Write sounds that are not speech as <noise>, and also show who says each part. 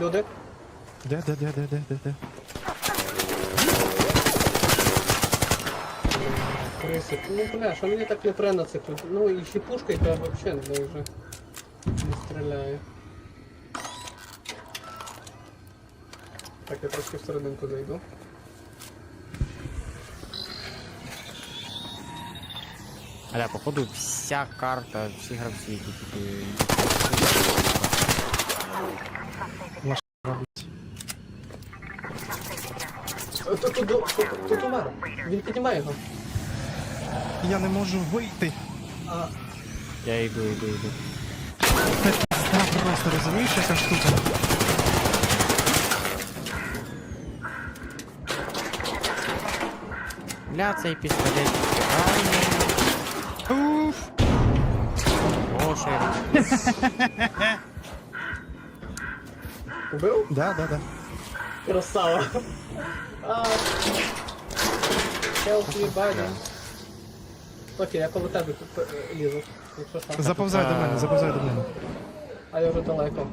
Speaker 1: Люди.
Speaker 2: Де, де, де, де, де, де, де?
Speaker 1: Крисик. Ну бля, що мені так не пре на цих людей? Ну і ще пушка, яка взагалі не вже не стріляє. Так, я трошки всерединку зайду.
Speaker 3: Аля, походу, вся карта, всі гравці, які тільки...
Speaker 1: Тут, тут, тут, тут умер. Він піднімає його.
Speaker 2: Я не можу вийти.
Speaker 1: А,
Speaker 3: Я йду, йду, йду.
Speaker 2: Та просто розумієш, яка штука?
Speaker 3: Бля, цей пістолет.
Speaker 2: Уф!
Speaker 3: Боже, <laughs>
Speaker 1: убив?
Speaker 2: Да, да, да.
Speaker 1: Красава. Help me, buddy. Окей, я коло тебе е, лізу. Якщо що.
Speaker 2: Заповзай до мене, заповзай до мене.
Speaker 1: А я вже далеко.